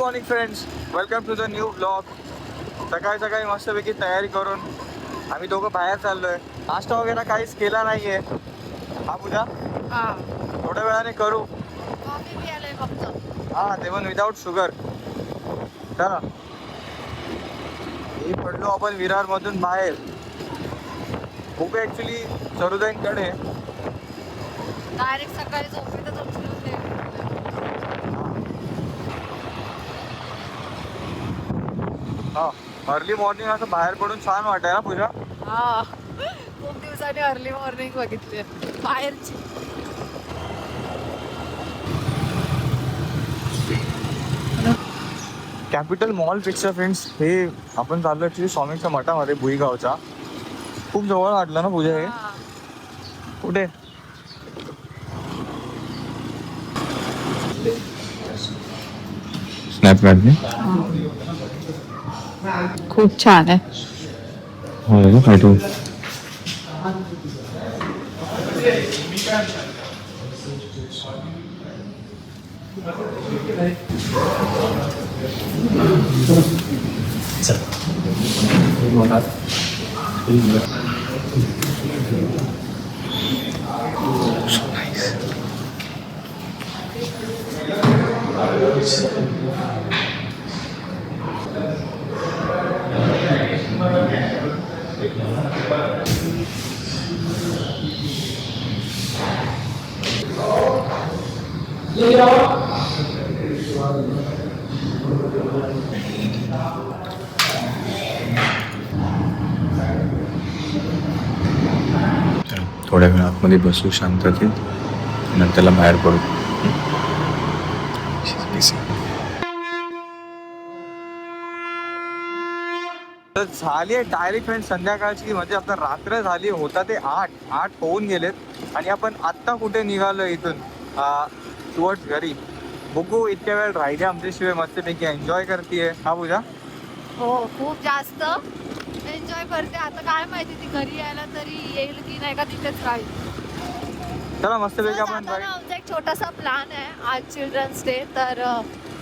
Morning friends welcome to the new blog सकाळी सकाळी मस्तपैकी तयारी करून आम्ही दोघं बाहेर चाललोय. नाश्ता वगैरे काहीच केला नाहीये. हा पूजा हा. थोड्या वेळाने करू. हा ते पण विदाऊट शुगर चला. हे पडलो आपण विरार मधून बाहेर. खूप ऍक्च्युली सरुदाईंकडे डायरेक्ट सकाळी उचलून दे हा अर्ली मॉर्निंग असं बाहेर पडून छान वाटाय ना पूजा. हा. खूप दिवसांनी अर्ली मॉर्निंग बघितली. बाहेरची. कॅपिटल मॉलपेक्षा फ्रेंड्स हे आपण चाललो ऍक्च्युली स्वामीच्या मठामध्ये भुईगावच्या. खूप जवळ वाटलं ना पूजा हे. कुठे? स्नॅप काढणे खूप छान आहे हो का पाठवू थोड्या वेळ आतमध्ये बसू शांततेत नंतरला बाहेर पडू. तर झाली आहे डायरेक्ट फ्रेंड संध्याकाळची म्हणजे आता रात्र झाली होता ते आठ. आठ होऊन गेलेत. आणि आपण आत्ता कुठे निघालो इथून? टुवर्ड्स घरी. बघू इतक्या वेळ राहिले आमच्याशिवाय मस्तपैकी. एन्जॉय करते हा पूजा? हो खूप जास्त. एन्जॉय करते. आता काय माहिती ती घरी यायला तरी येईल की नाही का तिथेच राहील. चला मस्तपैकी आपण आमचा एक छोटासा प्लॅन आहे. आज चिल्ड्रन्स डे तर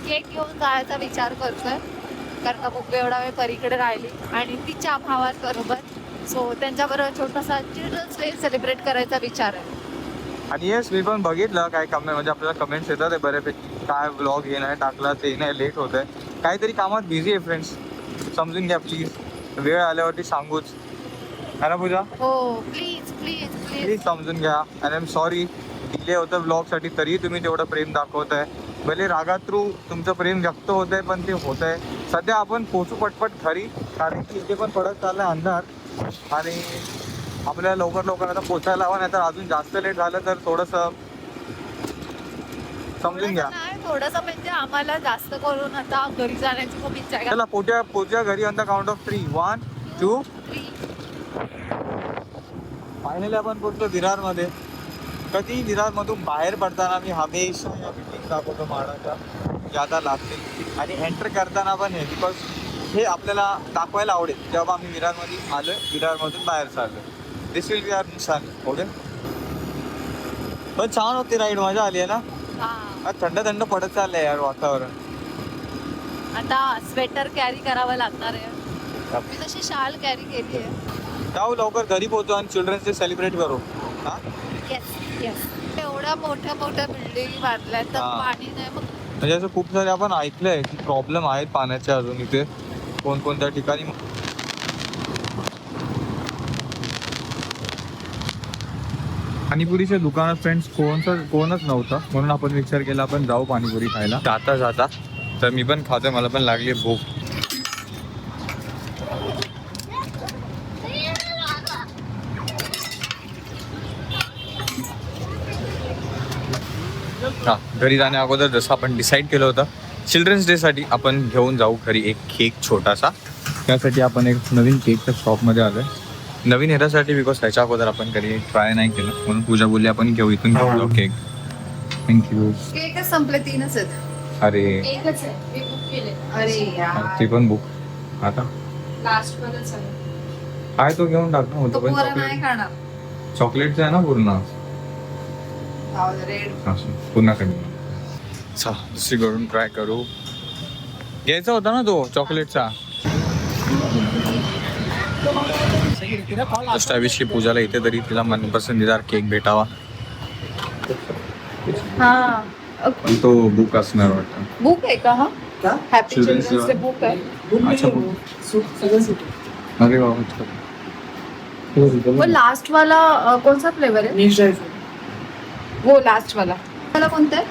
केक घेऊन जायचा विचार करतोय. कारण का बुक एवढा वेळ परीकडे राहिली आणि तिच्या भावाबरोबर सो त्यांच्याबरोबर छोटासा चिल्ड्रन्स डे सेलिब्रेट करायचा विचार आहे. आणि येस मी पण बघितलं काय कमेंट म्हणजे आपल्याला कमेंट्स येतात आहे बऱ्यापैकी. काय ब्लॉग हे नाही टाकला ते नाही लेट होत आहे काहीतरी कामात बिझी आहे फ्रेंड्स समजून घ्या प्लीज वेळ आल्यावरती सांगूच. है ना पूजा? हो प्लीज प्लीज प्लीज समजून घ्या. आणि एम सॉरी डिले होतं ब्लॉगसाठी तरी तुम्ही तेवढं प्रेम दाखवत आहे भले रागात थ्रू तुमचं प्रेम व्यक्त होत आहे पण ते होत आहे सध्या आपण पोचू पटपट खरी कारण की इथे पण पडत चाललाय अंधार आणि आपल्याला लवकर लवकर आता पोचायला हवं नाही तर अजून जास्त लेट झालं तर थोडंसं समजून घ्या. थोडस म्हणजे आम्हाला जास्त करून आता घरी जाण्याची खूप इच्छा आहे. चला पोट्या पोचूया घरी on the count of three one two finally आपण पोचलो विरारमध्ये. कधी विरारमधून बाहेर पडताना मी हमेशा या बिल्डिंग दाखवतो माडाच्या ज्यादा लागतील आणि एंटर करताना पण हे बिकॉज हे आपल्याला दाखवायला आवडेल. जेव्हा आम्ही विरारमध्ये आलो विरारमधून बाहेर चाललो this will be our mission okay पण छान होती राईड मजा आली आहे ना? हा. थंड थंड पडत चाललंय यार वातावरण. आता स्वेटर कॅरी करावं लागणार आहे. मी तशी शाल कॅरी केली आहे. जाऊ लवकर घरी पोहोचू आणि चिल्ड्रन्स डे सेलिब्रेट करू. हा? येस एवढ्या मोठ्या मोठ्या बिल्डिंग बांधल्या तर हा. पाणी नाही मग म्हणजे असं खूप सारे आपण ऐकलंय की प्रॉब्लेम आहेत पाण्याचे अजून इथे कोणकोणत्या ठिकाणी. पाणीपुरीच्या दुकानात फ्रेंड्स कोणचं कोणच नव्हतं. म्हणून आपण विचार केला आपण जाऊ पाणीपुरी खायला. जाता जाता. तर मी पण खातोय मला पण लागली भूक हा घरी जाण्या अगोदर जसं आपण डिसाईड केलं होतं चिल्ड्रन्स डेसाठी आपण घेऊन जाऊ घरी एक केक छोटासा. त्यासाठी आपण एक नवीन केकच्या शॉपमध्ये आलोय. नवीन ह्याच्यासाठी बिकॉज ह्याच्या अगोदर आपण कधी ट्राय नाही केलं. म्हणून पूजा बोलली आपण घेऊ इथून घेऊन जाऊ केक थँक्यू केकच संपले तीनच आहेत. अरे. एकच आहे. मी बुक केले. अरे ते पण बुक आता? लास्ट आहे. काय तो घेऊन टाक ना तो होतो पण पोरं नाही चॉकलेट खाणार चॉकलेटचं आहे ना पूर्ण. रेड. असं पुन्हा कमी चा दुसरीकडून ट्राय करू. घ्यायचा होता ना तो चॉकलेटचा? अष्टावीसची पूजाला इथे तरी तिला मनपसंतीदार केक भेटावा. हा. पण तो बुक असणार वाटतं. बुक आहे का हा? Happy children's. बुक आहे. अच्छा बुक अरे बाबा वो लास्ट वाला सा फ्लेवर है वो लास्ट वाला. वाला कोणता है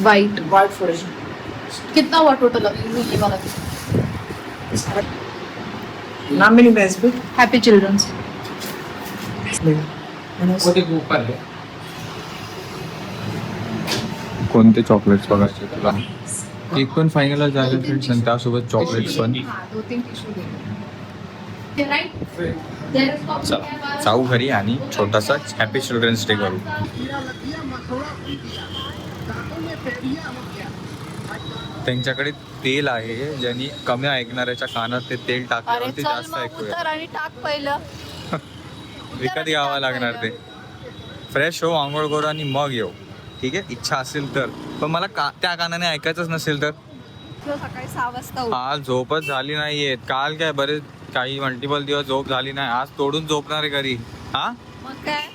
वाइट कितना हुआ टोटल ये वाला Not many guys, but happy children's कोणते चॉकलेट्स बघायचे तुला? केक पण फायनल झाले फ्रेंड्स आणि त्यासोबत चॉकलेट्स पण. जाऊ घरी आणि छोटासा हॅपी चिल्ड्रन्स डे करू. त्यांच्याकडे तेल आहे ज्यांनी कमी ऐकणाऱ्याच्या कानात ते तेल अरे टाकल्यावरती चल जास्त ऐकूया. आणि टाक पहिलं. विकत घ्यावा लागणार ते. फ्रेश हो आंघोळ करू आणि मग येऊ. ठीक आहे? इच्छा असेल तर. पण मला का त्या कानाने ऐकायचंच नसेल तर. तो सकाळी सहा वाजता उठ. आज झोपच झाली नाहीये. काल काय बरेच काही मल्टिपल दिवस झोप झाली नाही. आज तोडून झोपणार आहे घरी. हा? मग काय?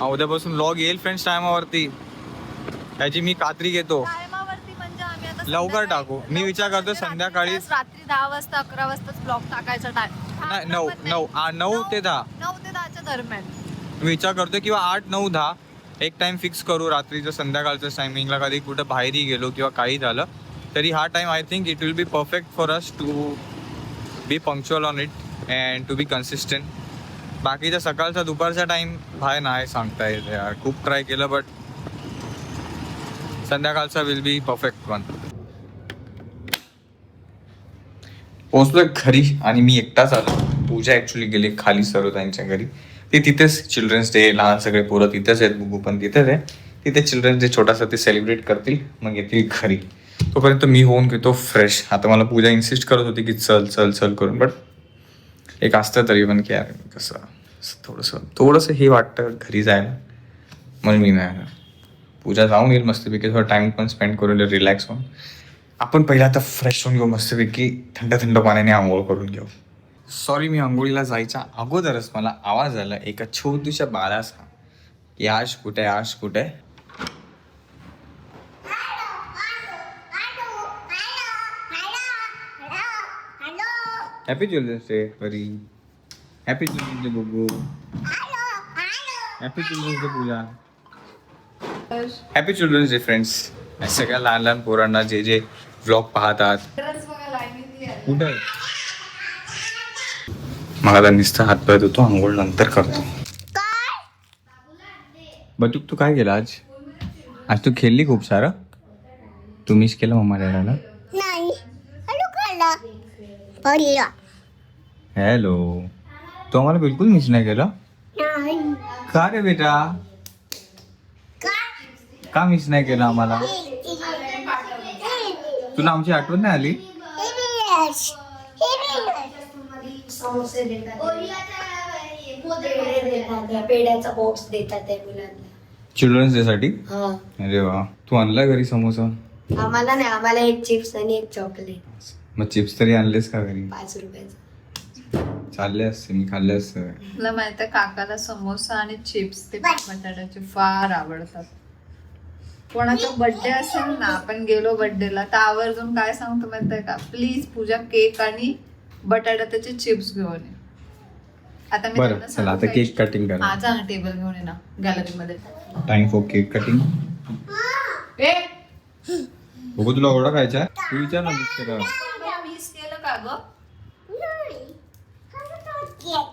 हा, उद्यापासून लॉग येईल फ्रेंड्स टायमावरती त्याची मी कात्री घेतो. टायमावरती म्हणजे आम्ही आता लवकर संध्याकाळी- टाकू. मी विचार करतो रात्री संध्याकाळी- रात्री दहा वाजता अकरा वाजताच ब्लॉग टाकायचा टाइम नऊ नऊ आ, नऊ ते दहा. नऊ ते दहाच्या दरम्यान. मी विचार करतो किंवा आठ नऊ दहा. एक टाइम फिक्स करू रात्रीचं संध्याकाळचं टायमिंगला कधी कुठं बाहेरही गेलो किंवा काही झालं तरी हा time I think it will be perfect for us to be punctual on it and to be consistent बाकीचा सकाळचा दुपारचा टाइम बाहेर नाही सांगता येत यार. खूप ट्राय केलं बट संध्याकाळचा विल बी परफेक्ट वन पोहोचलोय घरी आणि मी एकटाच आलो. पूजा ऍक्च्युली गेली खाली सर्व त्यांच्या घरी. ती तिथेच चिल्ड्रन्स डे लहान सगळे पोरं तिथेच आहेत बुबू पण तिथेच आहे. तिथे चिल्ड्रन्स डे छोटासा ते सेलिब्रेट करतील मग येतील घरी. तोपर्यंत मी होऊन घेतो फ्रेश आता मला पूजा इन्सिस्ट करत होती की चल चल चल करून बट एक असतं तरी पण की यार कसं थोडंसं थोडंसं हे वाटतं घरी जायला. म्हणून मी नाही पूजा जाऊन येईल मस्तपैकी. थोडा टाइम पण स्पेंड करून रिलॅक्स होऊन. आपण पहिला आता फ्रेश होऊन घेऊ मस्तपैकी. थंड थंड पाण्याने आंघोळ करून घेऊ. सॉरी मी आंघोळीला जायच्या अगोदरच मला आवाज आला. एका छोटीशा बाळाचा. की आश कुठे आश कुठे? Happy children's day Hari happy children's day बघू happy children's day Pooja happy children's day friends सगळ्या लहान लहान पोरांना जे जे व्लॉग पाहतात. कुठे आहे? मला नुसतं हात पाय धुतो आंघोळ नंतर करतो. बटूक तू काय केलं आज? आज तू खेळली खूप सारं? तू मिस केलं मम्मा डॅडाला नाही. हॅलो तू आम्हाला बिलकुल मिस नाही केलं? नाही. का रे बेटा? का मिस नाही केलं आम्हाला? तुला आमची आठवण नाही आली? पेड्याचा बॉक्स देतात त्या मुलांना चिल्ड्रन्स डे साठी? हा अरे वा. तू आणला घरी समोसा? आम्हाला नाही आम्हाला एक चिप्स आणि एक चॉकलेट मग चिप्स तरी आणलेस का घरी? पाच रुपयाचा चालले असते मी खाल्ले असते. तुला माहिती काकाला समोसा आणि चिप्स ते बटाट्याचे फार आवडतात. कोणाचा बर्थडे असेल ना आपण गेलो बर्थडेला तर आवर्जून काय सांगतो माहितीये का? प्लीज पूजा केक आणि बटाट्याचे चिप्स घेऊन ये. आता मी बरं त्यांना चला आता सांगते. केक कटिंग करा. टेबल घेऊन ये ना गॅलरी मध्ये. टाइम फॉर केक कटिंग ए! बघू तुला एवढा खायचा? तू विचार ना दुसऱ्याला. मिस केलं का ग?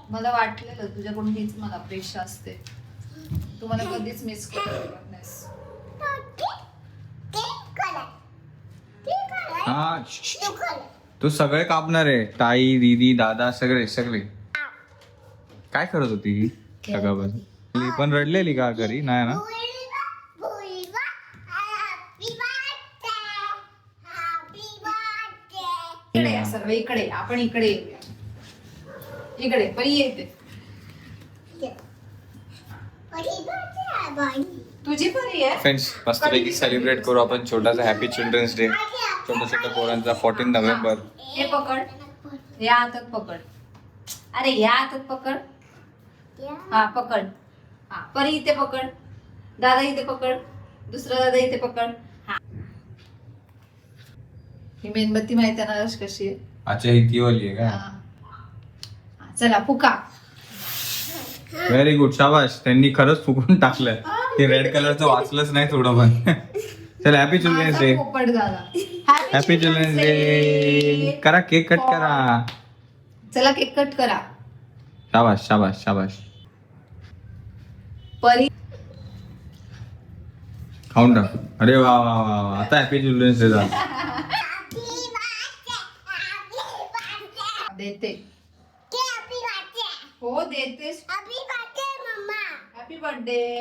मला वाटलेलं तुझ्याकडून हीच मला अपेक्षा असते. तू मला कधीच मिस केलं हा तू सगळे कापणार आहे. ताई दीदी दादा सगळे सगळे. काय करत होती सगळं पण रडलेली का घरी? नाही ना? इकडे सर्व इकडे. आपण इकडे इकडे परी येते. तुझी परी आहे फ्रेंड्स मस्तपैकी सेलिब्रेट करू आपण छोटासा हॅपी चिल्ड्रन्स डे छोट्या छोट्या पोरांचा फोर्टीन नोव्हेंबर हे पकड. या हातात पकड. अरे या हातात पकड. हा पकड. हा परी इथे पकड. दादा इथे पकड. दुसरा दादा इथे पकड. हा. ही मेणबत्ती माहिती आहे ना रस कशी आहे? अच्छा ही ती वाली आहे का? चला फुका. व्हेरी गुड शाबाश. त्यांनी खरंच फुकून टाकलं ते रेड कलरचं वाचलंच नाही थोडं पण. चल हॅपी चिल्ड्रन्स डे माझा पोपट झाला. हॅपी चिल्ड्रन्स डे करा केक कट करा. चला केक कट करा. शाबाश शाबाश शाबाश. परी खाऊन टाक. अरे वा वा वा वा. आता हॅपी चिल्ड्रन्स डे झाला. देते. हो देतेस. हॅपी बर्थडे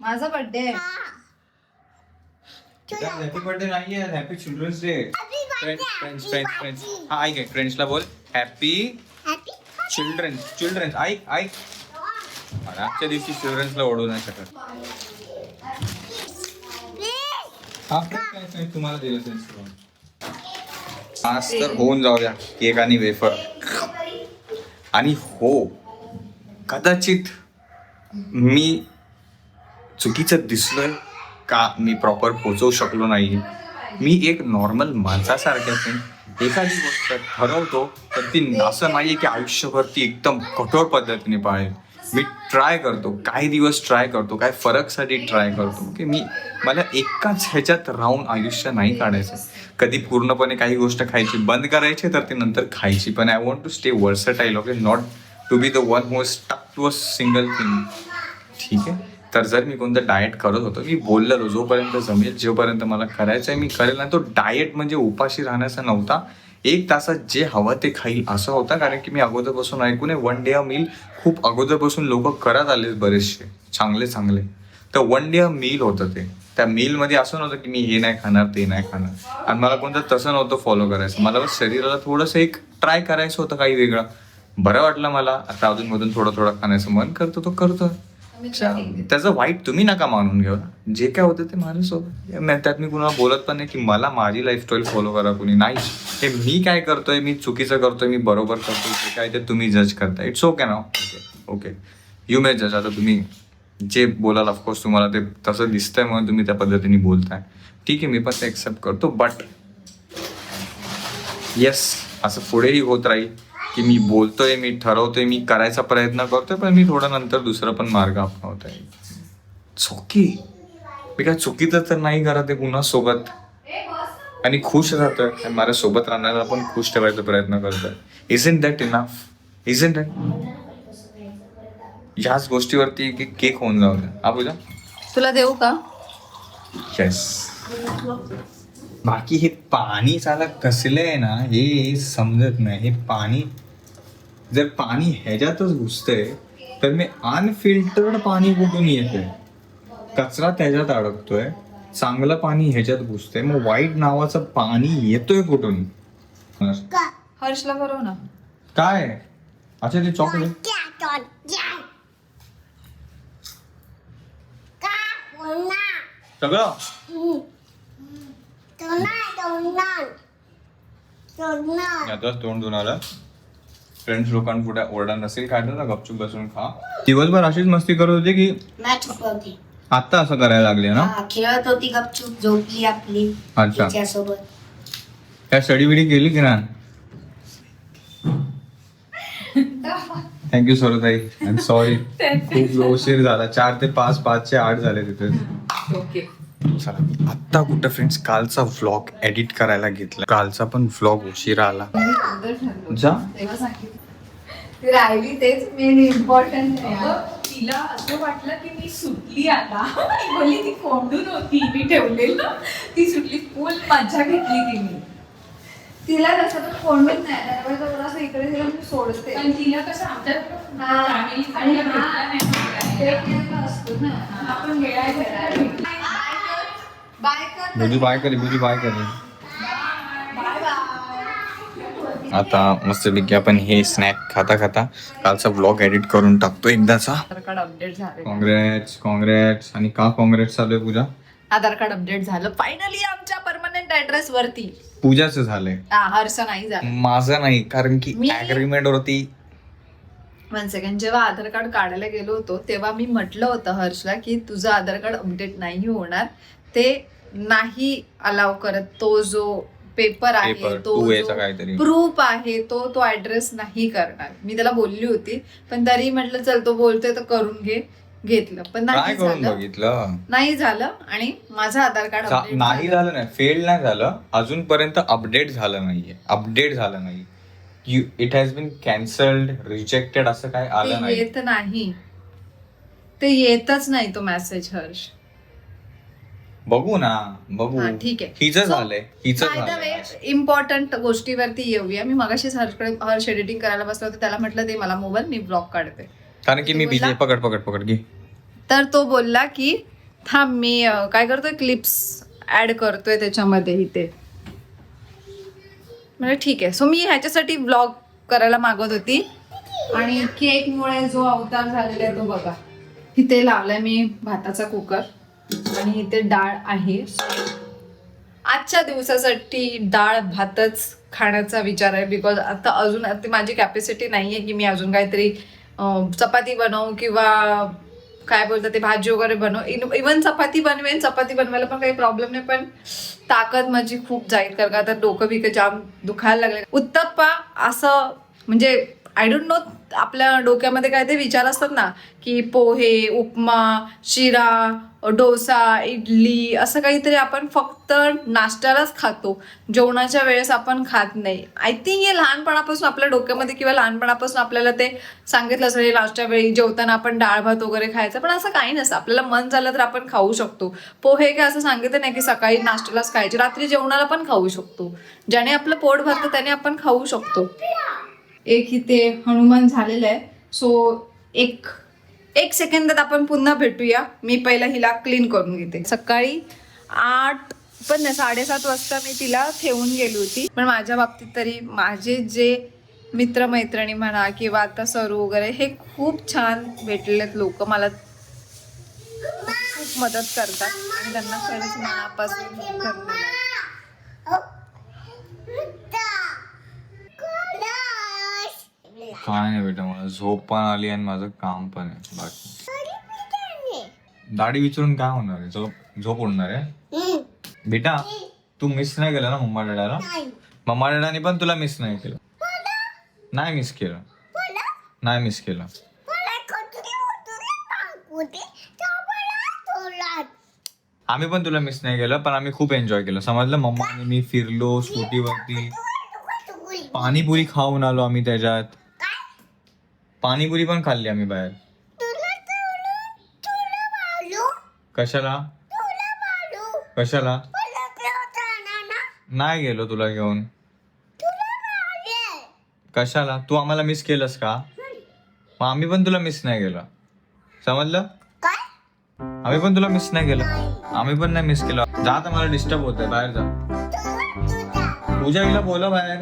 माझा बर्थडे हॅपी बर्थडे नाही आहे happy children's day friends friends friends friends हा ऐक फ्रेंड्सला बोल. हॅपी चिल्ड्रन्स चिल्ड्रन्स ऐक ऐक. अरे, आजच्या दिवशी चिल्ड्रन्सला ओढू नाही शकत. हा काय- तुम्हाला दिलं friends. आज तर होऊन जाऊ द्या. केक आणि वेफर आणि हो कदाचित मी चुकीचं दिसलोय का मी प्रॉपर पोचवू शकलो नाही मी एक नॉर्मल माणसासारख्या एखादी गोष्ट ठरवतो तर ती असं नाही की आयुष्यभर ती एकदम कठोर पद्धतीने पाळेल मी ट्राय करतो. काही दिवस ट्राय करतो. काय फरकसाठी ट्राय करतो. की मी मला एकाच ह्याच्यात राहून आयुष्य नाही काढायचं. कधी पूर्णपणे काही गोष्ट खायची बंद करायची तर ती नंतर खायची. पण I want to stay versatile okay not to be the one who stuck to a single thing ठीक आहे? तर जर मी कोणतं डाएट करत होतो मी बोललेलो जोपर्यंत जमेल जोपर्यंत मला करायचं आहे मी करेल. ना तो डाएट म्हणजे उपाशी राहण्याचा नव्हता. एक तासात जे हवं ते खाईल असं होता. कारण की मी अगोदरपासून ऐकून आहे वन डे अ मील खूप अगोदरपासून लोक करत आले बरेचसे चांगले चांगले. तर वन डे अ मील होतं ते. त्या मीलमध्ये असं नव्हतं की मी हे नाही खाणार ते नाही खाणार. आणि मला कोणतं तसं नव्हतं फॉलो करायचं. मला शरीराला थोडंसं एक ट्राय करायचं होतं काही वेगळं. बरं वाटलं मला. आता अधूनमधून थोडं थोडं खाण्याचं मन करतो तो करतो अच्छा, त्याचं वाईट तुम्ही नका मानून घेऊ. जे काय होतं ते माझ्यासोबत मी- त्यात मी कुणाला बोलत पण नाही की मला माझी लाईफस्टाईल फॉलो करा कुणी नाही. हे मी काय करतोय मी चुकीचं करतोय मी बरोबर करतोय जे काय ते तुम्ही जज करताय. इट्स ओके ना ओके ओके यू मे जज आता तुम्ही जे बोलाल ऑफकोर्स तुम्हाला ते तसं दिसतंय म्हणून तुम्ही त्या पद्धतीने बोलताय. ठीक आहे मी पण ते एक्सेप्ट करतो बट येस असं पुढेही होत राहील. की मी बोलतोय मी ठरवतोय मी करायचा प्रयत्न करतोय पण मी थोडा नंतर दुसरा पण मार्ग अपनावतोय. चुकी. मी काय चुकीचं तर नाही करत आहे पुन्हा सोबत. आणि खुश राहतोय. आणि माझ्या सोबत राहण्याला पण खुश ठेवायचा प्रयत्न करतोय. Isn't that enough isn't that ह्याच गोष्टीवरती एक केक होऊन जाऊ द्या हा पूजा? तुला देऊ का? येस बाकी हे पाणी साला कसलं आहे ना हे समजत नाही. हे पाणी जर पाणी ह्याच्यातच घुसतंय तर मी अनफिल्टर्ड पाणी कुठून येतंय? कचरा त्याच्यात अडकतोय चांगलं पाणी ह्याच्यात घुसतंय मग वाईट नावाचं पाणी येतोय कुठून? हर्षला बरोबर ना काय? अच्छा ते चॉकलेट सगळं? यातच तोंड धुवून आलं फ्रेंड्स लोकांपुढे ओरडा नसेल खायचं ना गपचूप बसून खा. दिवसभर अशीच मस्ती करत होती की मॅच होती आता असं करायला लागले ना? हा, खेळत होती गपचूप झोपली आपली अच्छा. तिच्यासोबत. काय स्टडी बिडी केली की ना थँक्यू सरोताई. आय एम सॉरी खूप उशीर झाला. चार ते पाच पाचचे आठ झाले तिथे. चला आत्ता कुठं फ्रेंड्स कालचा व्लॉग एडिट करायला घेतला. कालचा पण व्लॉग उशिरा आला. जा. राहिली तेच मेन इम्पॉर्टंट तिला असं वाटलं की मी सुटली आता. बोलली ती कोंडून होती. मी ठेवलेलं. ती सुटली. फुल मजा घेतली तिने. तिला तसं पण कोंडून नाही त्यामुळे थोडंसं इकडे तिला मी सोडते. पण तिला कसं आमच्या हा. फॅमिली बाय कर बुजी बाय करे बुजी बाय करे. आता मस्तपैकी आपण हे स्नॅक खाता खाता कालचा व्लॉग एडिट करून टाकतो एकदाचा. आधार कार्ड अपडेट झाले काँग्रेट्स काँग्रेट्स आणि का काँग्रेट्स चालू आहे पूजा? आधार कार्ड अपडेट झालं. फायनली आमच्या परमनंट ऍड्रेस वरती. पूजाचं झालंय. हर्ष नाही झालं. माझं नाही कारण की मी- अग्रीमेंट वरती. वन सेकंड जेव्हा आधार कार्ड काढायला गेलो होतो तेव्हा मी म्हटलं होतं हर्षला की तुझं आधार कार्ड अपडेट नाही होणार. ते नाही अलाव करत. तो जो पेपर आहे तो प्रूफ आहे तो तो ऍड्रेस नाही करणार. मी त्याला बोलली होती पण तरी म्हटलं चल तो बोलतोय तर करून घे. घेतलं. पण नाही झालं. बघितलं? नाही झालं आणि माझं आधार कार्ड नाही झालं. नाही. फेल नाही झालं. अजूनपर्यंत अपडेट झालं नाहीये. अपडेट झालं नाही you it has been cancelled rejected असं काय आलं नाही. येत नाही. ते येतच नाही तो मेसेज हर्ष. बघू ना बघू. हा, ठीक आहे. हिचं So, झालंय हिचं इम्पॉर्टंट गोष्टीवरती येऊया. मी मगाशीच हर्षकडे हर्ष एडिटिंग करायला बसलो होतो त्याला म्हटलं ते मला मोबाईल मी ब्लॉग काढते. कारण की मी बोलला? बिझी पकड पकड पकड घे. तर तो बोलला की थांब मी अं, काय करतोय? क्लिप्स ऍड करतोय त्याच्यामध्ये इथे. म्हणजे ठीक आहे. सो मी ह्याच्यासाठी ब्लॉग करायला मागत होती. आणि केकमुळे जो अवतार झालेला आहे तो बघा. इथे लावलाय मी भाताचा कुकर आणि इथे डाळ आहे. आजच्या दिवसासाठी डाळ भातच खाण्याचा विचार आहे बिकॉज आता अजून आता माझी कॅपॅसिटी नाही आहे की मी अजून काहीतरी चपाती बनवू किंवा काय बोलतात ते भाजी वगैरे बनव. इवन चपाती बनवेन चपाती बनवायला पण काही प्रॉब्लेम नाही पण ताकद माझी खूप जाईल कारण का आता डोकं बिकं जाम दुखायला लागले उत्तप्पा असं म्हणजे आय डोंट नो आपल्या डोक्यामध्ये काय ते विचार असतात ना की पोहे उपमा शिरा डोसा इडली असं काहीतरी आपण फक्त नाश्त्यालाच खातो. जेवणाच्या वेळेस आपण खात नाही. आय थिंक हे लहानपणापासून आपल्या डोक्यामध्ये किंवा लहानपणापासून आपल्याला ते सांगितलं असेल लास्टच्या नाश्त्या वेळी जेवताना आपण डाळ भात वगैरे खायचं. पण असं काही नसतं. आपल्याला मन झालं तर आपण खाऊ शकतो. पोहे काय असं सांगितलं नाही की सकाळी नाश्त्यालाच खायचे. रात्री जेवणाला पण खाऊ शकतो. ज्याने आपलं पोट भरतं त्याने आपण खाऊ शकतो. एक इथे हनुमान झालेलं आहे. सो एक एक सेकंदात आपण पुन्हा भेटूया. मी पहिला हिला क्लीन करून घेते. सकाळी आठ पण नाही साडेसात वाजता मी तिला ठेवून गेली होती. पण माझ्या बाबतीत तरी माझे जे मित्रमैत्रिणी म्हणा किंवा आता सरू वगैरे हे खूप छान भेटलेत लोक. मला खूप मदत करतात. आणि त्यांना खरंच मनापासून धन्यवाद. काय नाही बेटा मला. झोप पण आली आणि माझं काम पण आहे. बाकी. दाढी विचारून काय होणार आहे? झोप झोप उडणार आहे? बेटा तू मिस नाही केलं ना मम्मा डॅडाला? मम्मा डॅडाने पण तुला मिस नाही केलं. नाही मिस केलं. नाही मिस केलं. आम्ही पण तुला मिस नाही केलं पण आम्ही खूप एन्जॉय केलं. समजलं? मम्मा आणि मी फिरलो स्कूटीवरती पाणीपुरी खाऊन आलो आम्ही त्याच्यात. पाणीपुरी पण खाल्ली आम्ही बाहेर. कशाला? कशाला? नाही गेलो तुला घेऊन. कशाला? तू आम्हाला मिस केलंस का? मग आम्ही पण तुला मिस नाही केलं. समजलं? आम्ही पण तुला मिस नाही केलं. आम्ही पण नाही मिस केलं. जा आता मला डिस्टर्ब होतंय. बाहेर जा. पूजा हिला बोला बाहेर.